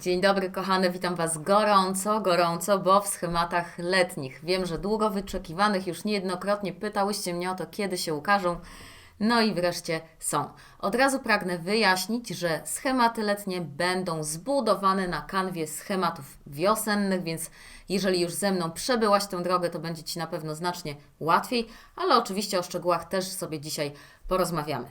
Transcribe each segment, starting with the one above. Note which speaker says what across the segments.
Speaker 1: Dzień dobry, kochane, witam Was gorąco, gorąco, bo w schematach letnich. Wiem, że długo wyczekiwanych, już niejednokrotnie pytałyście mnie o to, kiedy się ukażą. No i wreszcie są. Od razu pragnę wyjaśnić, że schematy letnie będą zbudowane na kanwie schematów wiosennych, więc jeżeli już ze mną przebyłaś tę drogę, to będzie Ci na pewno znacznie łatwiej, ale oczywiście o szczegółach też sobie dzisiaj porozmawiamy.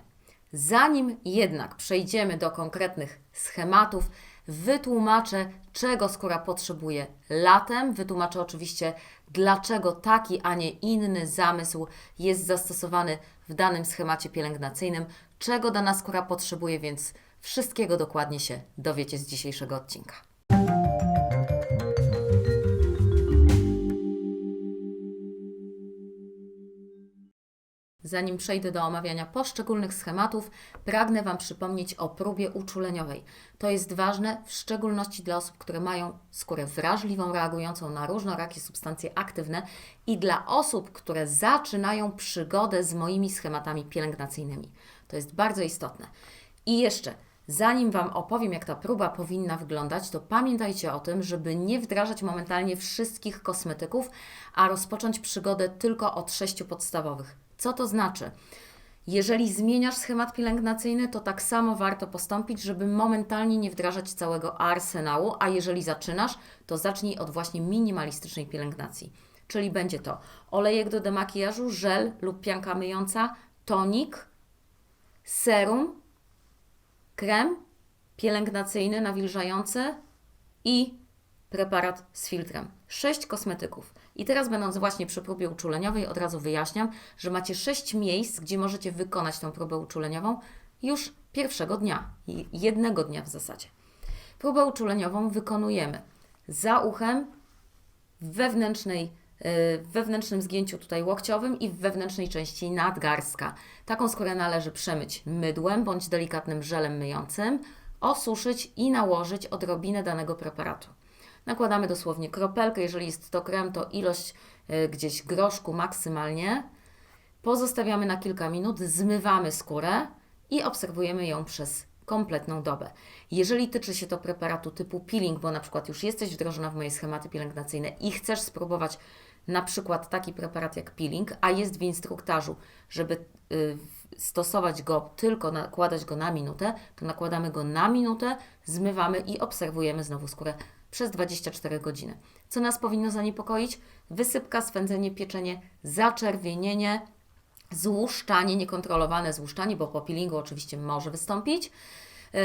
Speaker 1: Zanim jednak przejdziemy do konkretnych schematów, wytłumaczę, czego skóra potrzebuje latem. Wytłumaczę oczywiście, dlaczego taki, a nie inny zamysł jest zastosowany w danym schemacie pielęgnacyjnym, czego dana skóra potrzebuje, więc wszystkiego dokładnie się dowiecie z dzisiejszego odcinka. Zanim przejdę do omawiania poszczególnych schematów, pragnę Wam przypomnieć o próbie uczuleniowej. To jest ważne, w szczególności dla osób, które mają skórę wrażliwą, reagującą na różnorakie substancje aktywne i dla osób, które zaczynają przygodę z moimi schematami pielęgnacyjnymi. To jest bardzo istotne. I jeszcze, Zanim Wam opowiem, jak ta próba powinna wyglądać, to pamiętajcie o tym, żeby nie wdrażać momentalnie wszystkich kosmetyków, a rozpocząć przygodę tylko od sześciu podstawowych. Co to znaczy? Jeżeli zmieniasz schemat pielęgnacyjny, to tak samo warto postąpić, żeby momentalnie nie wdrażać całego arsenału, a jeżeli zaczynasz, to zacznij od właśnie minimalistycznej pielęgnacji. Czyli będzie to olejek do demakijażu, żel lub pianka myjąca, tonik, serum, krem pielęgnacyjny nawilżający i preparat z filtrem. Sześć kosmetyków. I teraz, będąc właśnie przy próbie uczuleniowej, od razu wyjaśniam, że macie sześć miejsc, gdzie możecie wykonać tę próbę uczuleniową już pierwszego dnia, jednego dnia w zasadzie. Próbę uczuleniową wykonujemy za uchem, w wewnętrznej w wewnętrznym zgięciu tutaj łokciowym i w wewnętrznej części nadgarstka. Taką skórę należy przemyć mydłem bądź delikatnym żelem myjącym, osuszyć i nałożyć odrobinę danego preparatu. Nakładamy dosłownie kropelkę, jeżeli jest to krem, to ilość y, gdzieś groszku maksymalnie. Pozostawiamy na kilka minut, zmywamy skórę i obserwujemy ją przez kompletną dobę. Jeżeli tyczy się to preparatu typu peeling, bo na przykład już jesteś wdrożona w moje schematy pielęgnacyjne i chcesz spróbować na przykład taki preparat jak peeling, a jest w instruktażu, żeby y, stosować go tylko, nakładać go na minutę, to nakładamy go na minutę, zmywamy i obserwujemy znowu skórę przez 24 godziny. Co nas powinno zaniepokoić? Wysypka, swędzenie, pieczenie, zaczerwienienie, złuszczanie, niekontrolowane złuszczanie, bo po peelingu oczywiście może wystąpić yy,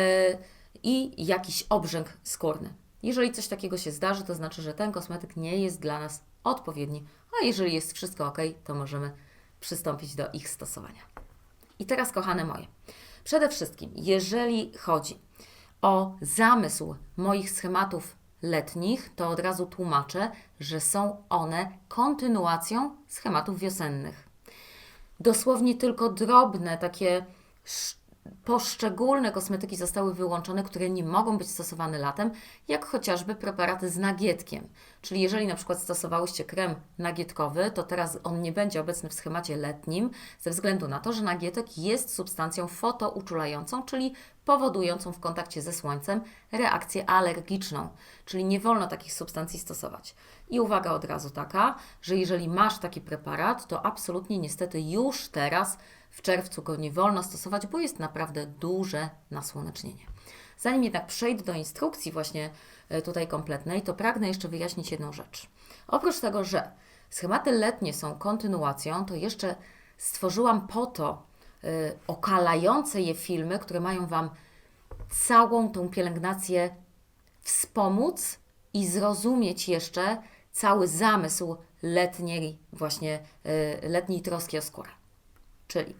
Speaker 1: i jakiś obrzęk skórny. Jeżeli coś takiego się zdarzy, to znaczy, że ten kosmetyk nie jest dla nas odpowiedni, a jeżeli jest wszystko ok, to możemy przystąpić do ich stosowania. I teraz, kochane moje, przede wszystkim, jeżeli chodzi o zamysł moich schematów letnich, to od razu tłumaczę, że są one kontynuacją schematów wiosennych. Dosłownie tylko drobne, takie poszczególne kosmetyki zostały wyłączone, które nie mogą być stosowane latem, jak chociażby preparaty z nagietkiem. Czyli jeżeli na przykład stosowałyście krem nagietkowy, to teraz on nie będzie obecny w schemacie letnim, ze względu na to, że nagietek jest substancją fotouczulającą, czyli powodującą w kontakcie ze słońcem reakcję alergiczną, czyli nie wolno takich substancji stosować. I uwaga od razu taka, że jeżeli masz taki preparat, to absolutnie niestety już teraz w czerwcu go nie wolno stosować, bo jest naprawdę duże nasłonecznienie. Zanim jednak przejdę do instrukcji właśnie e, tutaj kompletnej, to pragnę jeszcze wyjaśnić jedną rzecz. Oprócz tego, że schematy letnie są kontynuacją, to jeszcze stworzyłam po to y, okalające je filmy, które mają Wam całą tą pielęgnację wspomóc i zrozumieć jeszcze cały zamysł letniej, właśnie y, letniej troski o skórę. Czyli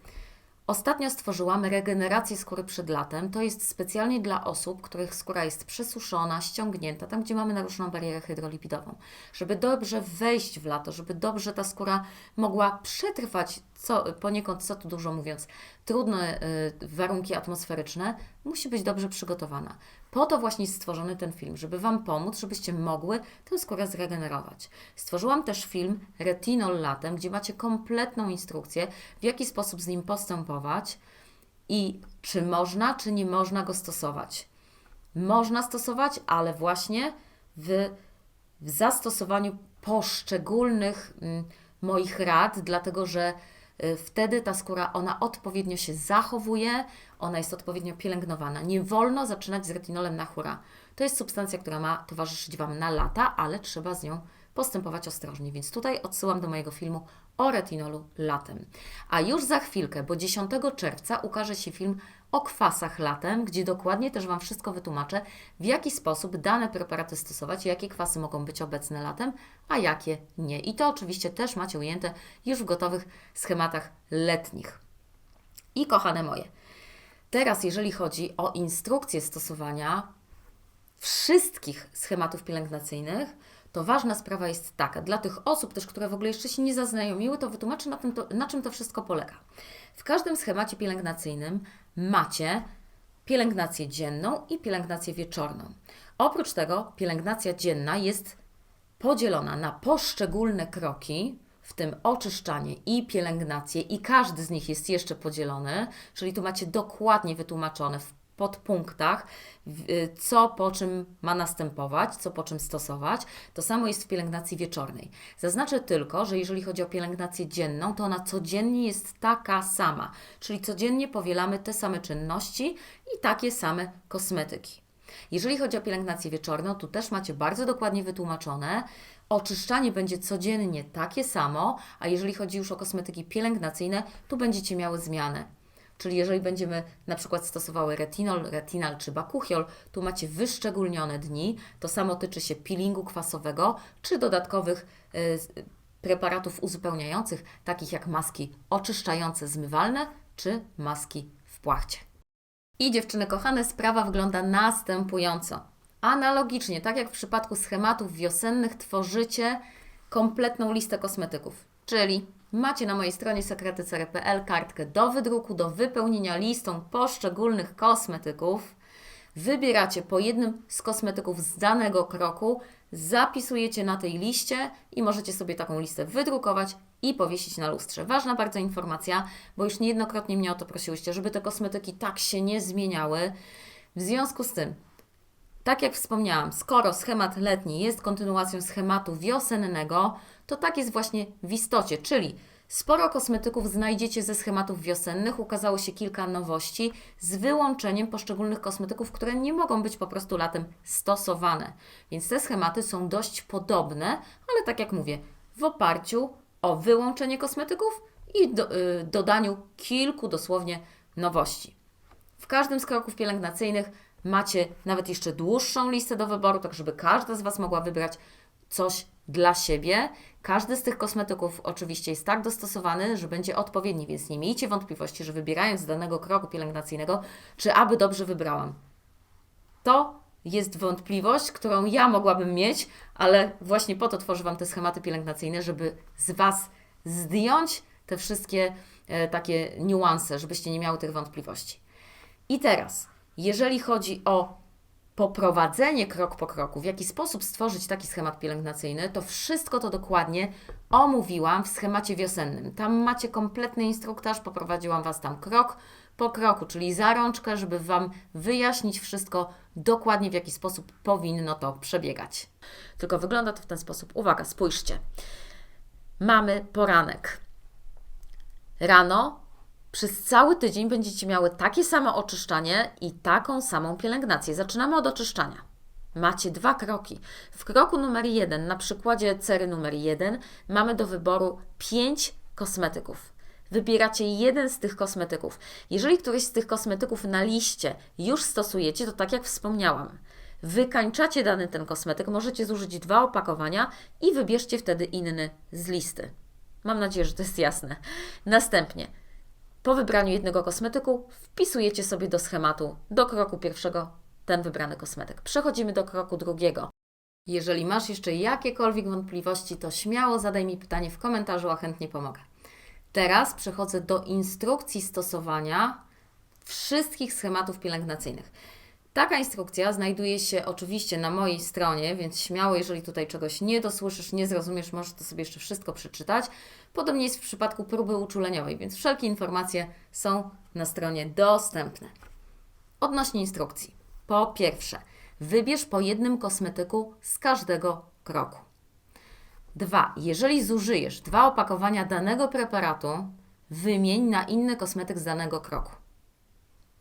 Speaker 1: Ostatnio stworzyłam regenerację skóry przed latem. To jest specjalnie dla osób, których skóra jest przesuszona, ściągnięta, tam gdzie mamy naruszoną barierę hydrolipidową. Żeby dobrze wejść w lato, żeby dobrze ta skóra mogła przetrwać, co, poniekąd, co tu dużo mówiąc, trudne y, warunki atmosferyczne, musi być dobrze przygotowana. Po to właśnie jest stworzony ten film, żeby Wam pomóc, żebyście mogły tę skórę zregenerować. Stworzyłam też film Retinol latem, gdzie macie kompletną instrukcję, w jaki sposób z nim postępować i czy można, czy nie można go stosować. można stosować, ale właśnie w, w zastosowaniu poszczególnych mm, moich rad, dlatego że y, wtedy ta skóra, ona odpowiednio się zachowuje, ona jest odpowiednio pielęgnowana. Nie wolno zaczynać z retinolem na hura. To jest substancja, która ma towarzyszyć Wam na lata, ale trzeba z nią postępować ostrożnie. Więc tutaj odsyłam do mojego filmu o retinolu latem. A już za chwilkę, bo 10 czerwca ukaże się film o kwasach latem, gdzie dokładnie też Wam wszystko wytłumaczę, w jaki sposób dane preparaty stosować, jakie kwasy mogą być obecne latem, a jakie nie. I to oczywiście też macie ujęte już w gotowych schematach letnich. I kochane moje, teraz jeżeli chodzi o instrukcję stosowania wszystkich schematów pielęgnacyjnych, to ważna sprawa jest taka, dla tych osób też, które w ogóle jeszcze się nie zaznajomiły, to wytłumaczę na, tym to, na czym to wszystko polega. W każdym schemacie pielęgnacyjnym macie pielęgnację dzienną i pielęgnację wieczorną. Oprócz tego pielęgnacja dzienna jest podzielona na poszczególne kroki, w tym oczyszczanie i pielęgnację, i każdy z nich jest jeszcze podzielony, czyli tu macie dokładnie wytłumaczone w podpunktach, y, co po czym ma następować, co po czym stosować. To samo jest w pielęgnacji wieczornej. Zaznaczę tylko, że jeżeli chodzi o pielęgnację dzienną, to ona codziennie jest taka sama, czyli codziennie powielamy te same czynności i takie same kosmetyki. Jeżeli chodzi o pielęgnację wieczorną, tu też macie bardzo dokładnie wytłumaczone. Oczyszczanie będzie codziennie takie samo, a jeżeli chodzi już o kosmetyki pielęgnacyjne, tu będziecie miały zmianę. Czyli jeżeli będziemy na przykład stosowały retinol, retinal czy bakuchiol, tu macie wyszczególnione dni. To samo tyczy się peelingu kwasowego czy dodatkowych y, preparatów uzupełniających, takich jak maski oczyszczające zmywalne czy maski w płachcie. I dziewczyny kochane, sprawa wygląda następująco. Analogicznie, tak jak w przypadku schematów wiosennych, tworzycie kompletną listę kosmetyków. Czyli macie na mojej stronie sekretycery.pl kartkę do wydruku, do wypełnienia listą poszczególnych kosmetyków. Wybieracie po jednym z kosmetyków z danego kroku, zapisujecie na tej liście i możecie sobie taką listę wydrukować i powiesić na lustrze. Ważna bardzo informacja, bo już niejednokrotnie mnie o to prosiłyście, żeby te kosmetyki tak się nie zmieniały. W związku z tym, tak jak wspomniałam, skoro schemat letni jest kontynuacją schematu wiosennego, to tak jest właśnie w istocie, czyli sporo kosmetyków znajdziecie ze schematów wiosennych, ukazało się kilka nowości z wyłączeniem poszczególnych kosmetyków, które nie mogą być po prostu latem stosowane. Więc te schematy są dość podobne, ale tak jak mówię, w oparciu o wyłączenie kosmetyków i do, y, dodaniu kilku dosłownie nowości. W każdym z kroków pielęgnacyjnych macie nawet jeszcze dłuższą listę do wyboru, tak żeby każda z Was mogła wybrać coś dla siebie. Każdy z tych kosmetyków oczywiście jest tak dostosowany, że będzie odpowiedni, więc nie miejcie wątpliwości, że wybierając z danego kroku pielęgnacyjnego, czy aby dobrze wybrałam. To jest wątpliwość, którą ja mogłabym mieć, ale właśnie po to tworzę Wam te schematy pielęgnacyjne, żeby z Was zdjąć te wszystkie e, takie niuanse, żebyście nie miały tych wątpliwości. I teraz, jeżeli chodzi o poprowadzenie krok po kroku, w jaki sposób stworzyć taki schemat pielęgnacyjny, to wszystko to dokładnie omówiłam w schemacie wiosennym. Tam macie kompletny instruktaż, poprowadziłam Was tam krok po kroku, czyli za rączkę, żeby Wam wyjaśnić wszystko dokładnie, w jaki sposób powinno to przebiegać. Tylko wygląda to w ten sposób. Uwaga, spójrzcie. Mamy poranek. Rano przez cały tydzień będziecie miały takie samo oczyszczanie i taką samą pielęgnację. Zaczynamy od oczyszczania. Macie dwa kroki. W kroku numer jeden, na przykładzie cery numer jeden, mamy do wyboru pięć kosmetyków. Wybieracie jeden z tych kosmetyków. Jeżeli któryś z tych kosmetyków na liście już stosujecie, to tak jak wspomniałam, wykańczacie dany ten kosmetyk, możecie zużyć dwa opakowania i wybierzcie wtedy inny z listy. Mam nadzieję, że to jest jasne. Następnie po wybraniu jednego kosmetyku wpisujecie sobie do schematu, do kroku pierwszego ten wybrany kosmetyk. Przechodzimy do kroku drugiego. Jeżeli masz jeszcze jakiekolwiek wątpliwości, to śmiało zadaj mi pytanie w komentarzu, a chętnie pomogę. Teraz przechodzę do instrukcji stosowania wszystkich schematów pielęgnacyjnych. Taka instrukcja znajduje się oczywiście na mojej stronie, więc śmiało, jeżeli tutaj czegoś nie dosłyszysz, nie zrozumiesz, możesz to sobie jeszcze wszystko przeczytać. Podobnie jest w przypadku próby uczuleniowej, więc wszelkie informacje są na stronie dostępne. Odnośnie instrukcji. Po pierwsze, wybierz po jednym kosmetyku z każdego kroku. Dwa, jeżeli zużyjesz dwa opakowania danego preparatu, wymień na inny kosmetyk z danego kroku.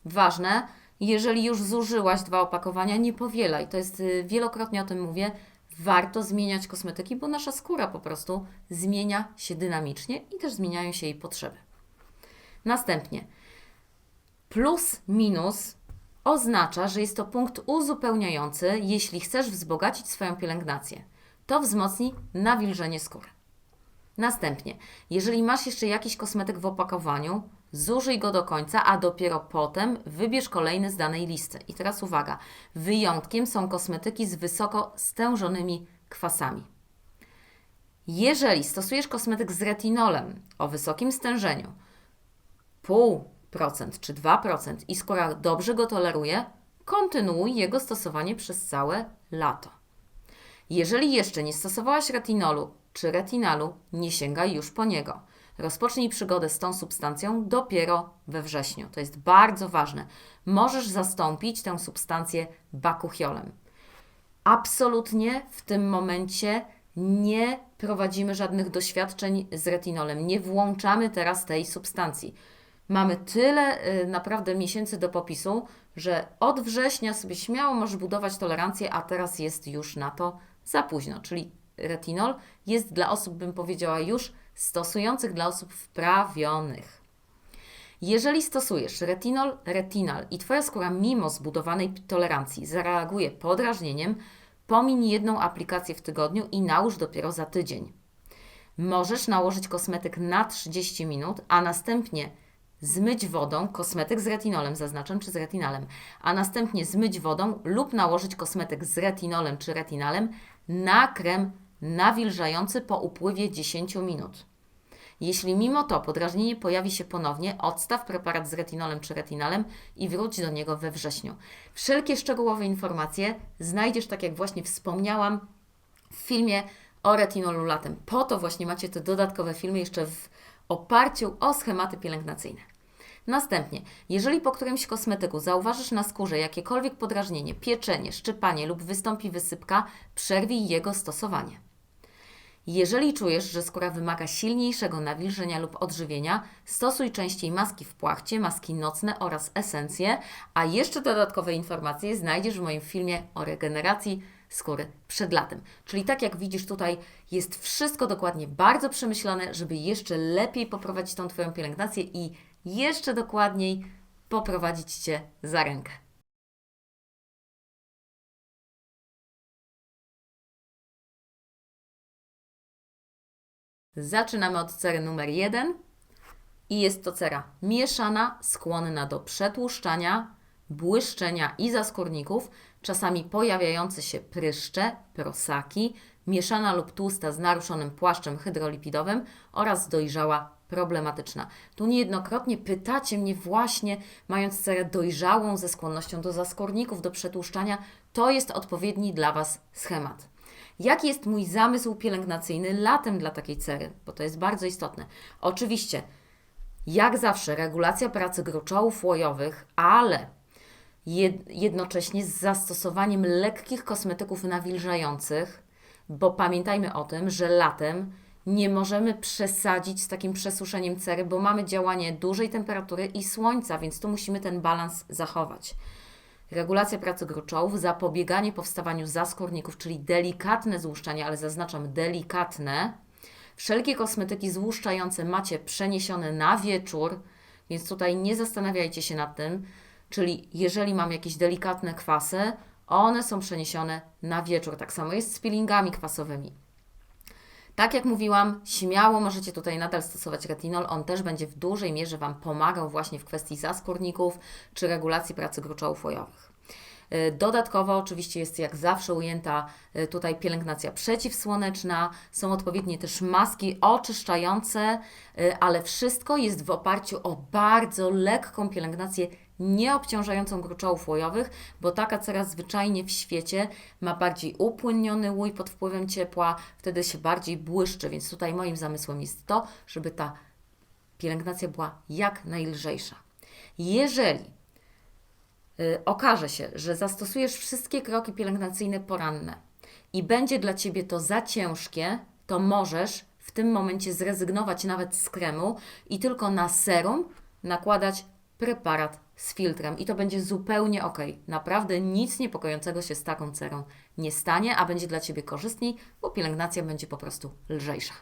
Speaker 1: Ważne, jeżeli już zużyłaś dwa opakowania, nie powielaj. To jest y, wielokrotnie o tym mówię. Warto zmieniać kosmetyki, bo nasza skóra po prostu zmienia się dynamicznie i też zmieniają się jej potrzeby. Następnie plus minus oznacza, że jest to punkt uzupełniający, jeśli chcesz wzbogacić swoją pielęgnację. To wzmocni nawilżenie skóry. Następnie, jeżeli masz jeszcze jakiś kosmetyk w opakowaniu, zużyj go do końca, a dopiero potem wybierz kolejny z danej listy. I teraz uwaga, wyjątkiem są kosmetyki z wysoko stężonymi kwasami. Jeżeli stosujesz kosmetyk z retinolem o wysokim stężeniu, 0,5% czy 2% i skóra dobrze go toleruje, kontynuuj jego stosowanie przez całe lato. Jeżeli jeszcze nie stosowałaś retinolu czy retinalu, nie sięgaj już po niego. Rozpocznij przygodę z tą substancją dopiero we wrześniu. To jest bardzo ważne. Możesz zastąpić tę substancję bakuchiolem. Absolutnie w tym momencie nie prowadzimy żadnych doświadczeń z retinolem. Nie włączamy teraz tej substancji. Mamy tyle y, naprawdę miesięcy do popisu, że od września sobie śmiało możesz budować tolerancję, a teraz jest już na to za późno. Czyli retinol jest dla osób, bym powiedziała, już stosujących dla osób wprawionych. Jeżeli stosujesz retinol, retinal i Twoja skóra mimo zbudowanej tolerancji zareaguje podrażnieniem, pomiń jedną aplikację w tygodniu i nałóż dopiero za tydzień. Możesz nałożyć kosmetyk na 30 minut, a następnie zmyć wodą kosmetyk z retinolem, zaznaczam, czy z retinalem, a następnie zmyć wodą lub nałożyć kosmetyk z retinolem czy retinalem na krem nawilżający po upływie 10 minut. Jeśli mimo to podrażnienie pojawi się ponownie, odstaw preparat z retinolem czy retinalem i wróć do niego we wrześniu. Wszelkie szczegółowe informacje znajdziesz, tak jak właśnie wspomniałam, w filmie o retinolu latem. Po to właśnie macie te dodatkowe filmy jeszcze w oparciu o schematy pielęgnacyjne. Następnie, jeżeli po którymś kosmetyku zauważysz na skórze jakiekolwiek podrażnienie, pieczenie, szczypanie lub wystąpi wysypka, przerwij jego stosowanie. Jeżeli czujesz, że skóra wymaga silniejszego nawilżenia lub odżywienia, stosuj częściej maski w płachcie, maski nocne oraz esencje, a jeszcze dodatkowe informacje znajdziesz w moim filmie o regeneracji skóry przed latem. Czyli tak jak widzisz tutaj jest wszystko dokładnie bardzo przemyślane, żeby jeszcze lepiej poprowadzić tą Twoją pielęgnację i jeszcze dokładniej poprowadzić Cię za rękę. Zaczynamy od cery numer 1 i jest to cera mieszana, skłonna do przetłuszczania, błyszczenia i zaskórników, czasami pojawiające się pryszcze, prosaki, mieszana lub tłusta z naruszonym płaszczem hydrolipidowym oraz dojrzała problematyczna. Tu niejednokrotnie pytacie mnie właśnie, mając cerę dojrzałą ze skłonnością do zaskórników, do przetłuszczania, to jest odpowiedni dla Was schemat. Jaki jest mój zamysł pielęgnacyjny latem dla takiej cery? Bo to jest bardzo istotne. Oczywiście, jak zawsze, regulacja pracy gruczołów łojowych, ale jednocześnie z zastosowaniem lekkich kosmetyków nawilżających, bo pamiętajmy o tym, że latem nie możemy przesadzić z takim przesuszeniem cery, bo mamy działanie dużej temperatury i słońca, więc tu musimy ten balans zachować. Regulacja pracy gruczołów, zapobieganie powstawaniu zaskórników, czyli delikatne złuszczanie, ale zaznaczam delikatne. Wszelkie kosmetyki złuszczające macie przeniesione na wieczór, więc tutaj nie zastanawiajcie się nad tym. Czyli jeżeli mam jakieś delikatne kwasy, one są przeniesione na wieczór. Tak samo jest z peelingami kwasowymi. Tak jak mówiłam, śmiało możecie tutaj nadal stosować retinol. On też będzie w dużej mierze Wam pomagał właśnie w kwestii zaskórników czy regulacji pracy gruczołów łojowych. Y, dodatkowo oczywiście jest jak zawsze ujęta y, tutaj pielęgnacja przeciwsłoneczna, są odpowiednie też maski oczyszczające, y, ale wszystko jest w oparciu o bardzo lekką pielęgnację nieobciążającą gruczołów łojowych, bo taka cera zwyczajnie w świecie ma bardziej upłynniony łój pod wpływem ciepła, wtedy się bardziej błyszczy, więc tutaj moim zamysłem jest to, żeby ta pielęgnacja była jak najlżejsza. Jeżeli y, okaże się, że zastosujesz wszystkie kroki pielęgnacyjne poranne i będzie dla Ciebie to za ciężkie, to możesz w tym momencie zrezygnować nawet z kremu i tylko na serum nakładać preparat z filtrem i to będzie zupełnie ok. Naprawdę nic niepokojącego się z taką cerą nie stanie, a będzie dla Ciebie korzystniej, bo pielęgnacja będzie po prostu lżejsza.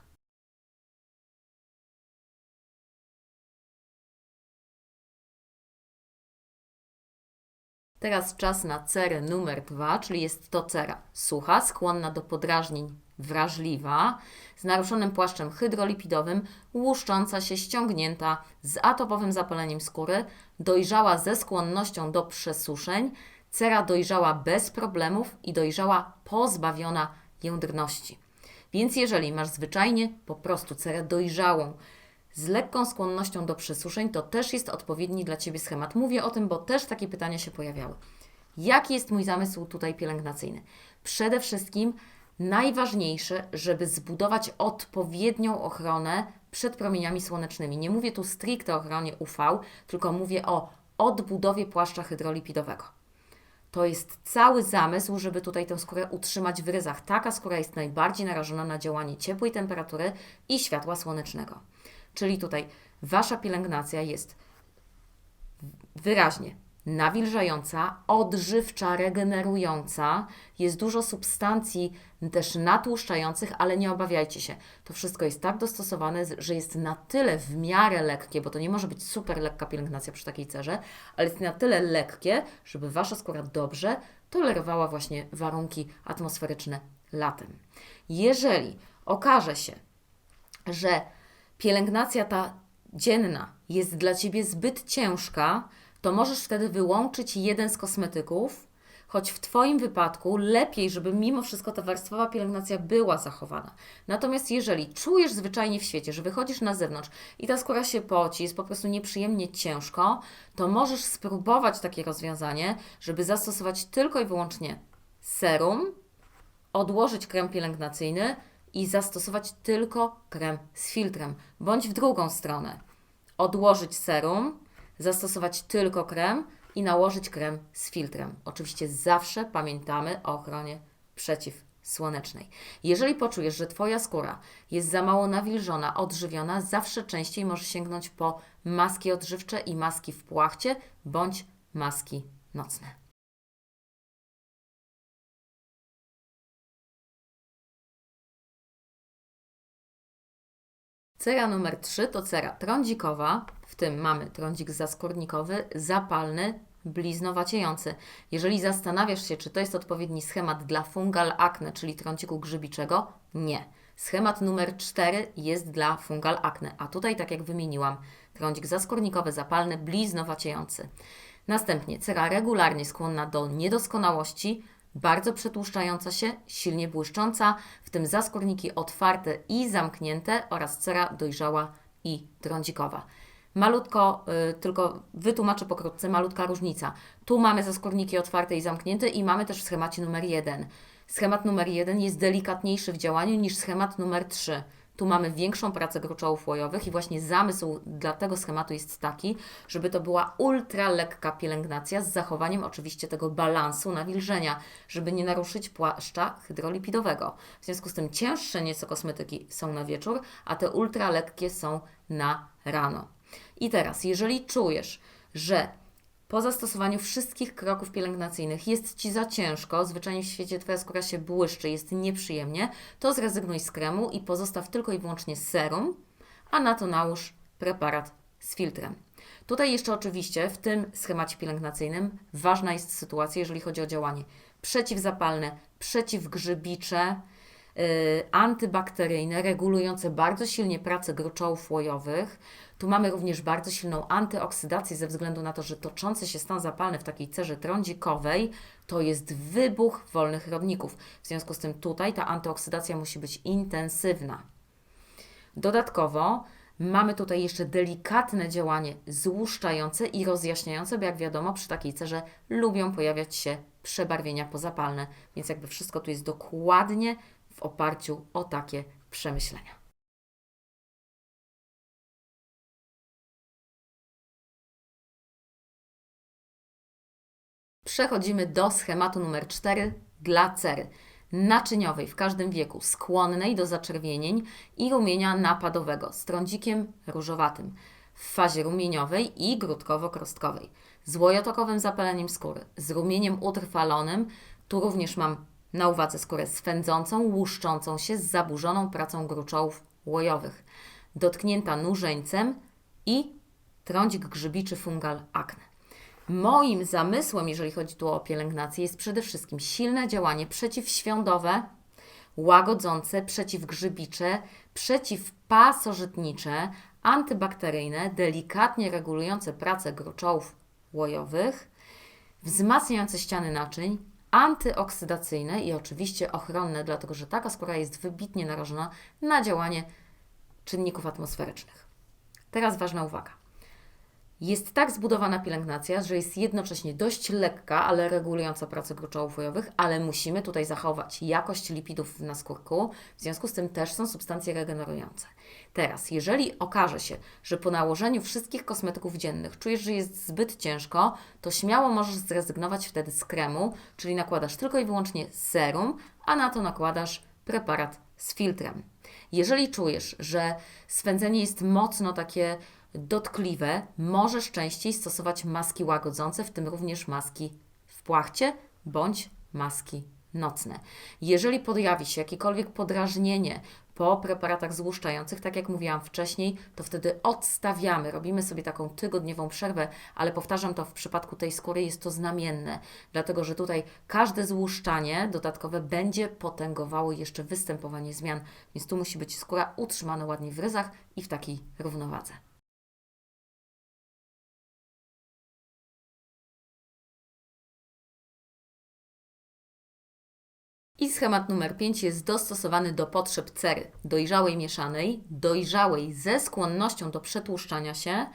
Speaker 1: Teraz czas na cerę numer dwa, czyli jest to cera sucha, skłonna do podrażnień, wrażliwa, z naruszonym płaszczem hydrolipidowym, łuszcząca się, ściągnięta, z atopowym zapaleniem skóry, dojrzała ze skłonnością do przesuszeń, cera dojrzała bez problemów i dojrzała pozbawiona jędrności. Więc jeżeli masz zwyczajnie po prostu cerę dojrzałą, z lekką skłonnością do przesuszeń, to też jest odpowiedni dla Ciebie schemat. Mówię o tym, bo też takie pytania się pojawiały. Jaki jest mój zamysł tutaj pielęgnacyjny? Przede wszystkim najważniejsze, żeby zbudować odpowiednią ochronę przed promieniami słonecznymi. Nie mówię tu stricte o ochronie UV, tylko mówię o odbudowie płaszcza hydrolipidowego. To jest cały zamysł, żeby tutaj tę skórę utrzymać w ryzach. Taka skóra jest najbardziej narażona na działanie ciepłej temperatury i światła słonecznego. Czyli tutaj Wasza pielęgnacja jest wyraźnie nawilżająca, odżywcza, regenerująca. Jest dużo substancji też natłuszczających, ale nie obawiajcie się. To wszystko jest tak dostosowane, że jest na tyle w miarę lekkie, bo to nie może być super lekka pielęgnacja przy takiej cerze, ale jest na tyle lekkie, żeby Wasza skóra dobrze tolerowała właśnie warunki atmosferyczne latem. Jeżeli okaże się, że pielęgnacja ta dzienna jest dla Ciebie zbyt ciężka, to możesz wtedy wyłączyć jeden z kosmetyków, choć w Twoim wypadku lepiej, żeby mimo wszystko ta warstwowa pielęgnacja była zachowana. Natomiast jeżeli czujesz zwyczajnie w świecie, że wychodzisz na zewnątrz i ta skóra się poci, jest po prostu nieprzyjemnie ciężko, to możesz spróbować takie rozwiązanie, żeby zastosować tylko i wyłącznie serum, odłożyć krem pielęgnacyjny i zastosować tylko krem z filtrem, bądź w drugą stronę. Odłożyć serum, zastosować tylko krem i nałożyć krem z filtrem. Oczywiście zawsze pamiętamy o ochronie przeciwsłonecznej. Jeżeli poczujesz, że Twoja skóra jest za mało nawilżona, odżywiona, zawsze częściej możesz sięgnąć po maski odżywcze i maski w płachcie bądź maski nocne. Cera numer 3 to cera trądzikowa, w tym mamy trądzik zaskórnikowy, zapalny, bliznowaciejący. Jeżeli zastanawiasz się, czy to jest odpowiedni schemat dla fungal acne, czyli trądziku grzybiczego, nie. Schemat numer 4 jest dla fungal acne, a tutaj, tak jak wymieniłam, trądzik zaskórnikowy, zapalny, bliznowaciejący. Następnie cera regularnie skłonna do niedoskonałości, bardzo przetłuszczająca się, silnie błyszcząca, w tym zaskórniki otwarte i zamknięte oraz cera dojrzała i trądzikowa. Malutko, y, tylko wytłumaczę pokrótce, malutka różnica. Tu mamy zaskórniki otwarte i zamknięte i mamy też w schemacie numer 1. Schemat numer 1 jest delikatniejszy w działaniu niż schemat numer 3. Tu mamy większą pracę gruczołów łojowych i właśnie zamysł dla tego schematu jest taki, żeby to była ultra lekka pielęgnacja z zachowaniem oczywiście tego balansu nawilżenia, żeby nie naruszyć płaszcza hydrolipidowego. W związku z tym cięższe nieco kosmetyki są na wieczór, a te ultra lekkie są na rano. I teraz, jeżeli czujesz, że po zastosowaniu wszystkich kroków pielęgnacyjnych jest Ci za ciężko, zwyczajnie w świecie Twoja skóra się błyszczy, jest nieprzyjemnie, to zrezygnuj z kremu i pozostaw tylko i wyłącznie serum, a na to nałóż preparat z filtrem. Tutaj jeszcze oczywiście w tym schemacie pielęgnacyjnym ważna jest sytuacja, jeżeli chodzi o działanie przeciwzapalne, przeciwgrzybicze, antybakteryjne, regulujące bardzo silnie pracę gruczołów łojowych. Tu mamy również bardzo silną antyoksydację ze względu na to, że toczący się stan zapalny w takiej cerze trądzikowej to jest wybuch wolnych rodników. W związku z tym tutaj ta antyoksydacja musi być intensywna. Dodatkowo mamy tutaj jeszcze delikatne działanie złuszczające i rozjaśniające, bo jak wiadomo przy takiej cerze lubią pojawiać się przebarwienia pozapalne, więc jakby wszystko tu jest dokładnie oparciu o takie przemyślenia. Przechodzimy do schematu numer 4 dla cery naczyniowej w każdym wieku, skłonnej do zaczerwienień i rumienia napadowego z trądzikiem różowatym w fazie rumieniowej i grudkowo-krostkowej, z łojotokowym zapaleniem skóry, z rumieniem utrwalonym. Tu również mam na uwadze skórę swędzącą, łuszczącą się z zaburzoną pracą gruczołów łojowych, dotknięta nużeńcem i trądzik grzybiczy fungal akne. Moim zamysłem, jeżeli chodzi tu o pielęgnację, jest przede wszystkim silne działanie przeciwświądowe, łagodzące, przeciwgrzybicze, przeciwpasożytnicze, antybakteryjne, delikatnie regulujące pracę gruczołów łojowych, wzmacniające ściany naczyń, antyoksydacyjne i oczywiście ochronne, dlatego że taka skóra jest wybitnie narażona na działanie czynników atmosferycznych. Teraz ważna uwaga. Jest tak zbudowana pielęgnacja, że jest jednocześnie dość lekka, ale regulująca pracę gruczołów łojowych, ale musimy tutaj zachować jakość lipidów w naskórku, w związku z tym też są substancje regenerujące. Teraz, jeżeli okaże się, że po nałożeniu wszystkich kosmetyków dziennych czujesz, że jest zbyt ciężko, to śmiało możesz zrezygnować wtedy z kremu, czyli nakładasz tylko i wyłącznie serum, a na to nakładasz preparat z filtrem. Jeżeli czujesz, że swędzenie jest mocno takie dotkliwe, możesz częściej stosować maski łagodzące, w tym również maski w płachcie bądź maski nocne. Jeżeli pojawi się jakiekolwiek podrażnienie po preparatach złuszczających, tak jak mówiłam wcześniej, to wtedy odstawiamy, robimy sobie taką tygodniową przerwę, ale powtarzam to w przypadku tej skóry jest to znamienne, dlatego że tutaj każde złuszczanie dodatkowe będzie potęgowało jeszcze występowanie zmian, więc tu musi być skóra utrzymana ładnie w ryzach i w takiej równowadze. I schemat numer 5 jest dostosowany do potrzeb cery dojrzałej mieszanej, dojrzałej ze skłonnością do przetłuszczania się,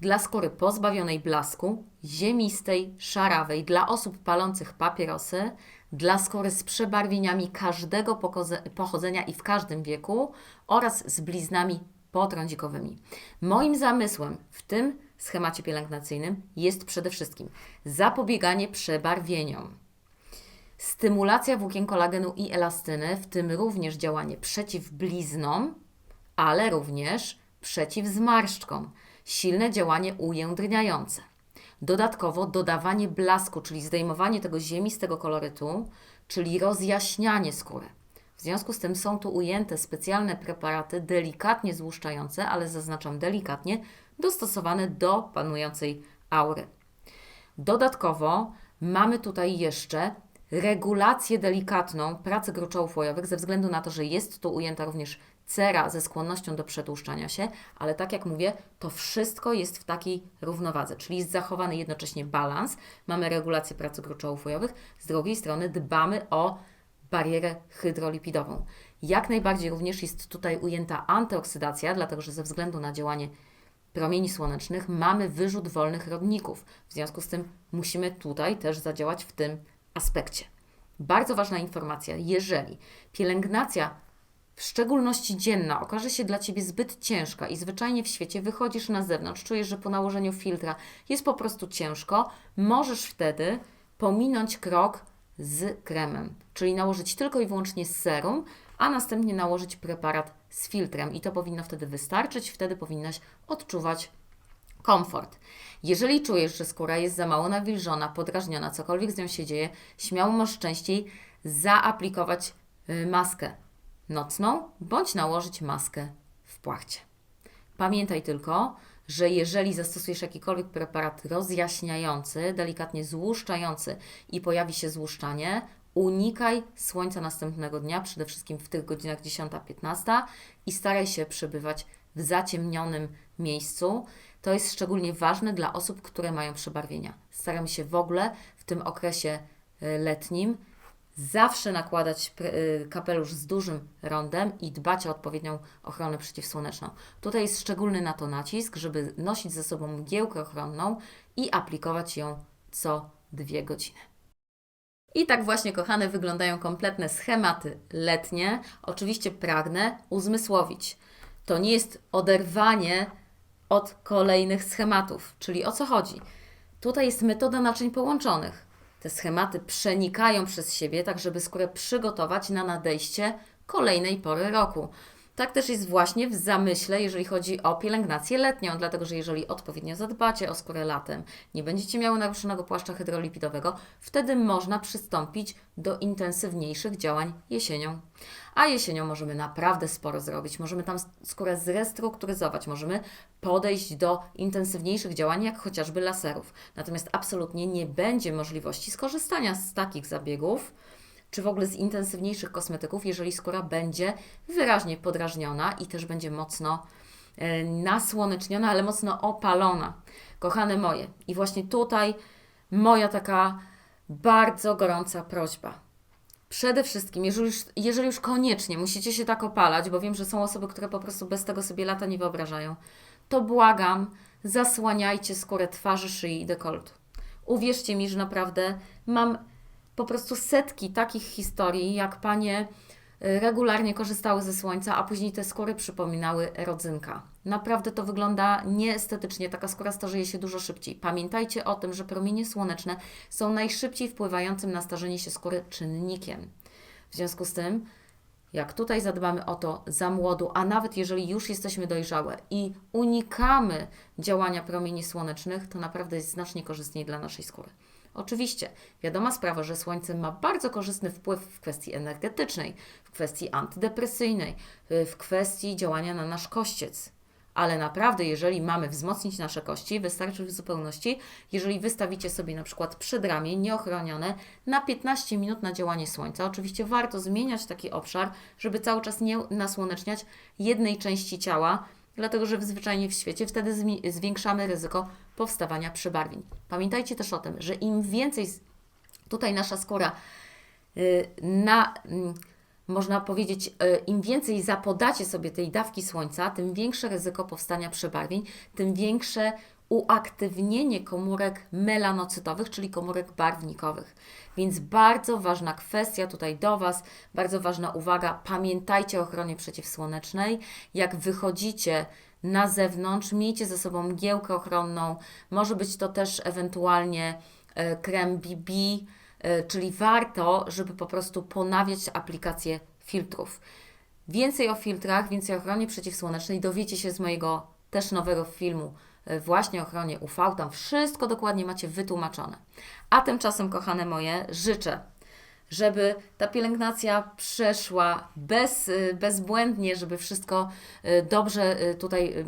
Speaker 1: dla skóry pozbawionej blasku, ziemistej, szarawej, dla osób palących papierosy, dla skóry z przebarwieniami każdego pochodzenia i w każdym wieku oraz z bliznami potrądzikowymi. Moim zamysłem w tym schemacie pielęgnacyjnym jest przede wszystkim zapobieganie przebarwieniom stymulacja włókien kolagenu i elastyny, w tym również działanie przeciw bliznom, ale również przeciw zmarszczkom, silne działanie ujędrniające. Dodatkowo dodawanie blasku, czyli zdejmowanie tego ziemistego kolorytu, czyli rozjaśnianie skóry. W związku z tym są tu ujęte specjalne preparaty delikatnie złuszczające, ale zaznaczam delikatnie, dostosowane do panującej aury. Dodatkowo mamy tutaj jeszcze regulację delikatną pracy gruczołów łojowych ze względu na to, że jest tu ujęta również cera ze skłonnością do przetłuszczania się, ale tak jak mówię, to wszystko jest w takiej równowadze, czyli jest zachowany jednocześnie balans, mamy regulację pracy gruczołów łojowych, z drugiej strony dbamy o barierę hydrolipidową. Jak najbardziej również jest tutaj ujęta antyoksydacja, dlatego że ze względu na działanie promieni słonecznych mamy wyrzut wolnych rodników. W związku z tym musimy tutaj też zadziałać w tym aspekcie. Bardzo ważna informacja, jeżeli pielęgnacja, w szczególności dzienna, okaże się dla Ciebie zbyt ciężka i zwyczajnie w świecie wychodzisz na zewnątrz, czujesz, że po nałożeniu filtra jest po prostu ciężko, możesz wtedy pominąć krok z kremem, czyli nałożyć tylko i wyłącznie serum, a następnie nałożyć preparat z filtrem. I to powinno wtedy wystarczyć, wtedy powinnaś odczuwać komfort. Jeżeli czujesz, że skóra jest za mało nawilżona, podrażniona, cokolwiek z nią się dzieje, śmiało możesz częściej zaaplikować y, maskę nocną bądź nałożyć maskę w płachcie. Pamiętaj tylko, że jeżeli zastosujesz jakikolwiek preparat rozjaśniający, delikatnie złuszczający i pojawi się złuszczanie, unikaj słońca następnego dnia, przede wszystkim w tych godzinach 10-15 i staraj się przebywać w zaciemnionym miejscu. To jest szczególnie ważne dla osób, które mają przebarwienia. Staram się w ogóle w tym okresie y, letnim zawsze nakładać y, kapelusz z dużym rondem i dbać o odpowiednią ochronę przeciwsłoneczną. Tutaj jest szczególny na to nacisk, żeby nosić ze sobą mgiełkę ochronną i aplikować ją co dwie godziny. I tak właśnie, kochane, wyglądają kompletne schematy letnie. Oczywiście pragnę uzmysłowić. To nie jest oderwanie od kolejnych schematów. Czyli o co chodzi? Tutaj jest metoda naczyń połączonych. te schematy przenikają przez siebie, tak żeby skórę przygotować na nadejście kolejnej pory roku. Tak też jest właśnie w zamyśle, jeżeli chodzi o pielęgnację letnią, dlatego że jeżeli odpowiednio zadbacie o skórę latem, nie będziecie miały naruszonego płaszcza hydrolipidowego, wtedy można przystąpić do intensywniejszych działań jesienią. A jesienią możemy naprawdę sporo zrobić. Możemy tam skórę zrestrukturyzować, możemy podejść do intensywniejszych działań, jak chociażby laserów. Natomiast absolutnie nie będzie możliwości skorzystania z takich zabiegów czy w ogóle z intensywniejszych kosmetyków, jeżeli skóra będzie wyraźnie podrażniona i też będzie mocno e, nasłoneczniona, ale mocno opalona. Kochane moje, i właśnie tutaj moja taka bardzo gorąca prośba. Przede wszystkim, jeżeli już, jeżeli już koniecznie musicie się tak opalać, bo wiem, że są osoby, które po prostu bez tego sobie lata nie wyobrażają, to błagam, zasłaniajcie skórę twarzy, szyi i dekoltu. Uwierzcie mi, że naprawdę mam po prostu setki takich historii, jak panie y, regularnie korzystały ze słońca, a później te skóry przypominały rodzynka. Naprawdę to wygląda nieestetycznie, taka skóra starzeje się dużo szybciej. Pamiętajcie o tym, że promienie słoneczne są najszybciej wpływającym na starzenie się skóry czynnikiem. W związku z tym, jak tutaj zadbamy o to za młodu, a nawet jeżeli już jesteśmy dojrzałe i unikamy działania promieni słonecznych, to naprawdę jest znacznie korzystniej dla naszej skóry. Oczywiście, wiadoma sprawa, że słońce ma bardzo korzystny wpływ w kwestii energetycznej, w kwestii antydepresyjnej, y, w kwestii działania na nasz kościec. Ale naprawdę, jeżeli mamy wzmocnić nasze kości, wystarczy w zupełności, jeżeli wystawicie sobie na przykład przedramię nieochronione na 15 minut na działanie słońca. Oczywiście warto zmieniać taki obszar, żeby cały czas nie nasłoneczniać jednej części ciała, dlatego że zwyczajnie w świecie wtedy zwiększamy ryzyko powstawania przebarwień. Pamiętajcie też o tym, że im więcej tutaj nasza skóra y, na, mm, można powiedzieć, y, im więcej zapodacie sobie tej dawki słońca, tym większe ryzyko powstania przebarwień, tym większe uaktywnienie komórek melanocytowych, czyli komórek barwnikowych. Więc bardzo ważna kwestia tutaj do Was, bardzo ważna uwaga, pamiętajcie o ochronie przeciwsłonecznej. Jak wychodzicie na zewnątrz, miejcie ze sobą mgiełkę ochronną, może być to też ewentualnie e, krem BB, e, czyli warto, żeby po prostu ponawiać aplikację filtrów. Więcej o filtrach, więcej o ochronie przeciwsłonecznej dowiecie się z mojego też nowego filmu właśnie o ochronie UV. Tam wszystko dokładnie macie wytłumaczone. A tymczasem, kochane moje, życzę żeby ta pielęgnacja przeszła bez, y, bezbłędnie, żeby wszystko y, dobrze tutaj,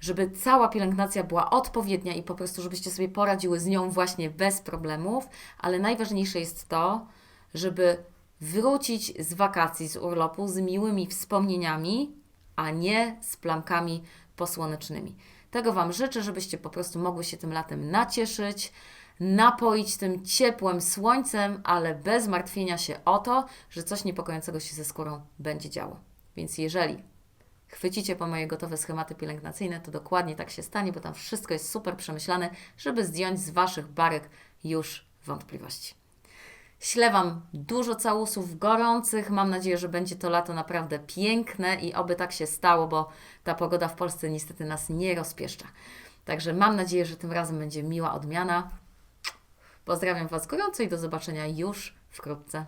Speaker 1: żeby cała pielęgnacja była odpowiednia i po prostu, żebyście sobie poradziły z nią właśnie bez problemów, ale najważniejsze jest to, żeby wrócić z wakacji, z urlopu z miłymi wspomnieniami, a nie z plamkami posłonecznymi. Tego Wam życzę, żebyście po prostu mogły się tym latem nacieszyć, napoić tym ciepłym słońcem, ale bez martwienia się o to, że coś niepokojącego się ze skórą będzie działo. Więc jeżeli chwycicie po moje gotowe schematy pielęgnacyjne, to dokładnie tak się stanie, bo tam wszystko jest super przemyślane, żeby zdjąć z Waszych barek już wątpliwości. Ślę Wam dużo całusów gorących. Mam nadzieję, że będzie to lato naprawdę piękne i oby tak się stało, bo ta pogoda w Polsce niestety nas nie rozpieszcza. Także mam nadzieję, że tym razem będzie miła odmiana. Pozdrawiam Was gorąco i do zobaczenia już wkrótce.